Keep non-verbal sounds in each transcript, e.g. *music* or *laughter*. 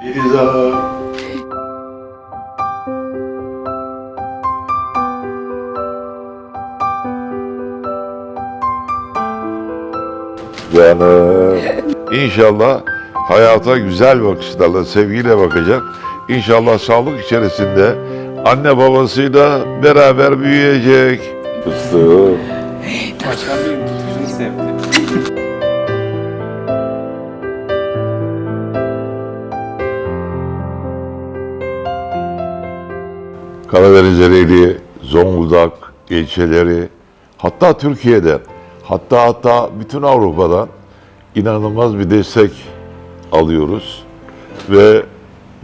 Hanım. Canım. İnşallah hayata güzel bakışlarla, sevgiyle bakacak. İnşallah sağlık içerisinde anne babasıyla beraber büyüyecek. Fıstığım. Başkan Karadeniz Zonguldak ilçeleri, hatta Türkiye'den, hatta hatta bütün Avrupa'dan inanılmaz bir destek alıyoruz ve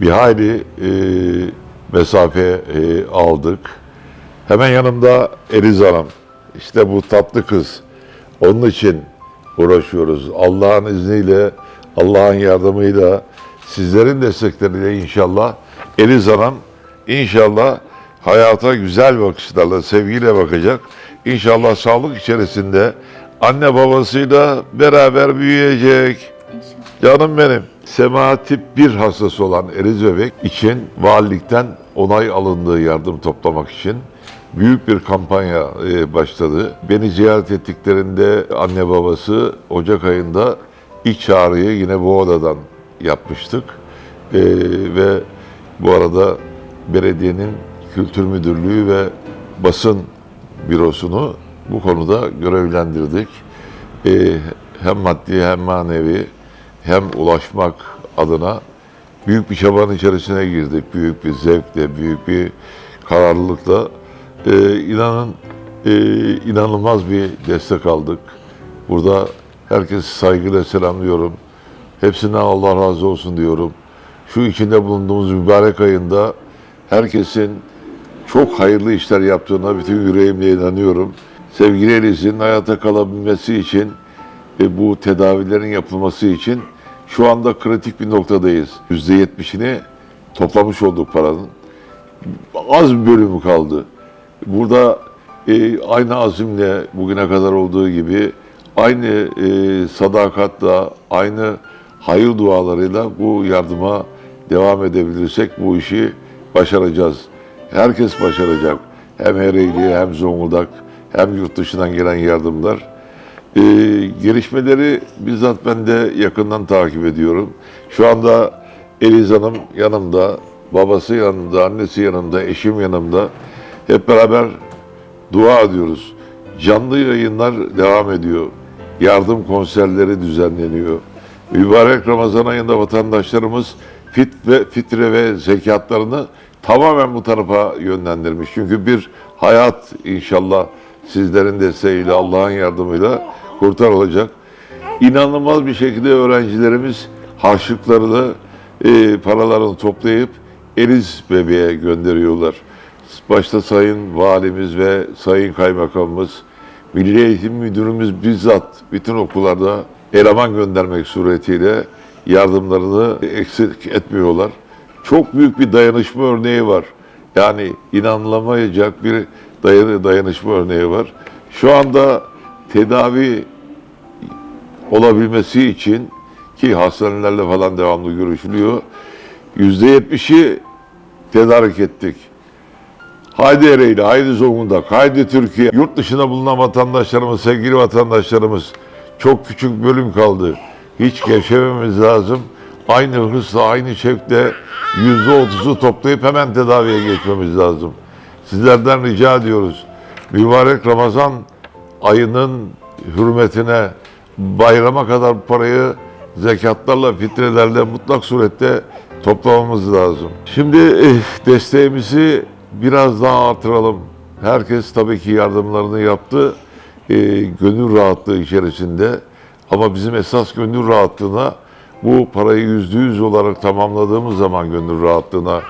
bir hayli e, mesafe e, aldık. Hemen yanımda Eliz Hanım, işte bu tatlı kız. Onun için uğraşıyoruz. Allah'ın izniyle, Allah'ın yardımıyla, sizlerin destekleriyle inşallah Eliz Hanım inşallah hayata güzel bakışlarla, sevgiyle bakacak. İnşallah sağlık içerisinde anne babasıyla beraber büyüyecek. Canım benim. Sema tip 1 hastası olan Eliz Bebek için valilikten onay alındığı yardım toplamak için büyük bir kampanya e, başladı. Beni ziyaret ettiklerinde anne babası Ocak ayında ilk çağrıyı yine bu odadan yapmıştık. E, ve bu arada belediyenin kültür müdürlüğü ve basın bürosunu bu konuda görevlendirdik. E, hem maddi hem manevi hem ulaşmak adına büyük bir çabanın içerisine girdik. Büyük bir zevkle, büyük bir kararlılıkla. E, inanın e, inanılmaz bir destek aldık. Burada herkesi saygıyla selamlıyorum. Hepsinden Allah razı olsun diyorum. Şu içinde bulunduğumuz mübarek ayında herkesin çok hayırlı işler yaptığına bütün yüreğimle inanıyorum. Sevgili Eliz'in hayata kalabilmesi için ve bu tedavilerin yapılması için şu anda kritik bir noktadayız. %70'ini toplamış olduk paranın. Az bir bölümü kaldı. Burada e, aynı azimle bugüne kadar olduğu gibi aynı e, sadakatla, aynı hayır dualarıyla bu yardıma devam edebilirsek bu işi başaracağız. Herkes başaracak. Hem Ereğli hem Zonguldak hem yurt dışından gelen yardımlar. Ee, gelişmeleri bizzat ben de yakından takip ediyorum. Şu anda Eliz Hanım yanımda, babası yanımda, annesi yanımda, eşim yanımda. Hep beraber dua ediyoruz. Canlı yayınlar devam ediyor. Yardım konserleri düzenleniyor. Mübarek Ramazan ayında vatandaşlarımız fit ve fitre ve zekatlarını tamamen bu tarafa yönlendirmiş. Çünkü bir hayat inşallah sizlerin desteğiyle, Allah'ın yardımıyla kurtarılacak. İnanılmaz bir şekilde öğrencilerimiz harçlıklarını, e, paralarını toplayıp Eliz bebeğe gönderiyorlar. Başta Sayın Valimiz ve Sayın Kaymakamımız, Milli Eğitim Müdürümüz bizzat bütün okullarda eleman göndermek suretiyle yardımlarını eksik etmiyorlar. Çok büyük bir dayanışma örneği var. Yani inanılamayacak bir dayan- dayanışma örneği var. Şu anda tedavi olabilmesi için ki hastanelerle falan devamlı görüşülüyor. Yüzde yetmişi tedarik ettik. Haydi Ereğli, haydi Zonguldak, haydi Türkiye. Yurt dışında bulunan vatandaşlarımız, sevgili vatandaşlarımız çok küçük bölüm kaldı. Hiç gevşememiz lazım. Aynı hırsla, aynı şevkle yüzde otuzu toplayıp hemen tedaviye geçmemiz lazım. Sizlerden rica ediyoruz. Mübarek Ramazan ayının hürmetine bayrama kadar parayı zekatlarla, fitrelerle mutlak surette toplamamız lazım. Şimdi eh, desteğimizi biraz daha artıralım. Herkes tabii ki yardımlarını yaptı. Eh, gönül rahatlığı içerisinde. Ama bizim esas gönül rahatlığına bu parayı yüzde yüz olarak tamamladığımız zaman gönül rahatlığına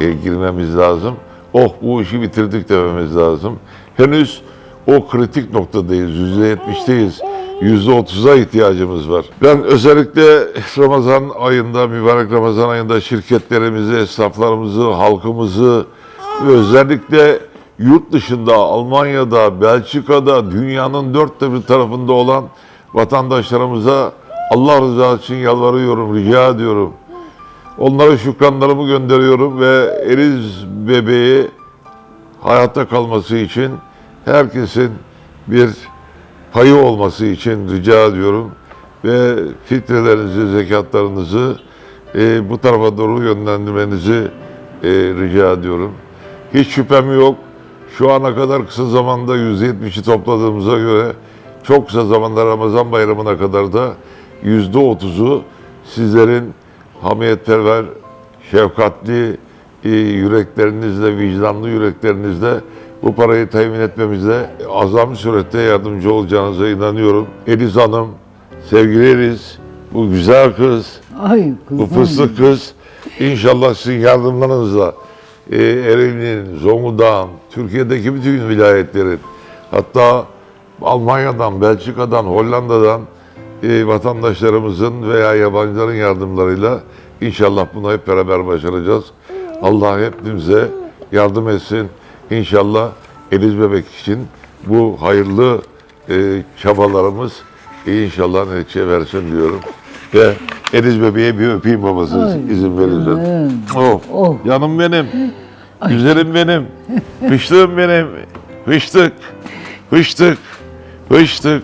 eh, girmemiz lazım. Oh bu işi bitirdik dememiz lazım. Henüz o kritik noktadayız. Yüzde yetmişteyiz. Yüzde otuza ihtiyacımız var. Ben özellikle Ramazan ayında, mübarek Ramazan ayında şirketlerimizi, esnaflarımızı, halkımızı özellikle yurt dışında, Almanya'da, Belçika'da, dünyanın dörtte bir tarafında olan vatandaşlarımıza Allah rızası için yalvarıyorum, rica ediyorum. Onlara şükranlarımı gönderiyorum ve Eliz bebeği hayatta kalması için herkesin bir payı olması için rica ediyorum ve fitrelerinizi, zekatlarınızı e, bu tarafa doğru yönlendirmenizi e, rica ediyorum. Hiç şüphem yok. Şu ana kadar kısa zamanda 170'i topladığımıza göre çok kısa zamanda Ramazan bayramına kadar da %30'u sizlerin hamiyetperver, şefkatli e, yüreklerinizle, vicdanlı yüreklerinizle bu parayı temin etmemizde azami surette yardımcı olacağınıza inanıyorum. Eliz Hanım, sevgili Eliz, bu güzel kız, Ay bu fıstık kız inşallah sizin yardımlarınızla e, Ereğli'nin, Zonguldak'ın, Türkiye'deki bütün vilayetlerin hatta Almanya'dan, Belçika'dan, Hollanda'dan e, vatandaşlarımızın veya yabancıların yardımlarıyla inşallah bunu hep beraber başaracağız. Allah hepimize yardım etsin. İnşallah Eliz Bebek için bu hayırlı e, çabalarımız inşallah netice versin diyorum. Ve Eliz Bebeğe bir öpeyim babası Ay, izin verirsen. canım. Oh, Oh. yanım benim, *laughs* güzelim benim, fıştığım benim, fıştık, fıştık, fıştık,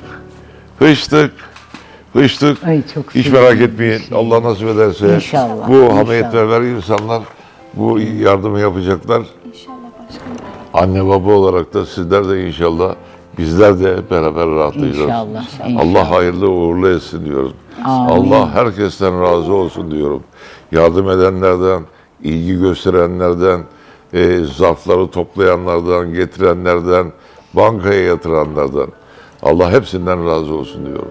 fıştık, fıştık. Ay çok Hiç sevindim. merak etmeyin. Allah nasip ederse İnşallah, bu inşallah. hamiyetperver insanlar bu yardımı yapacaklar. İnşallah başkanım. Anne baba olarak da sizler de inşallah bizler de hep beraber rahatlayacağız. İnşallah. Allah hayırlı uğurlu etsin diyorum. Amin. Allah herkesten razı olsun diyorum. Yardım edenlerden, ilgi gösterenlerden, e, zarfları toplayanlardan, getirenlerden, bankaya yatıranlardan. Allah hepsinden razı olsun diyorum.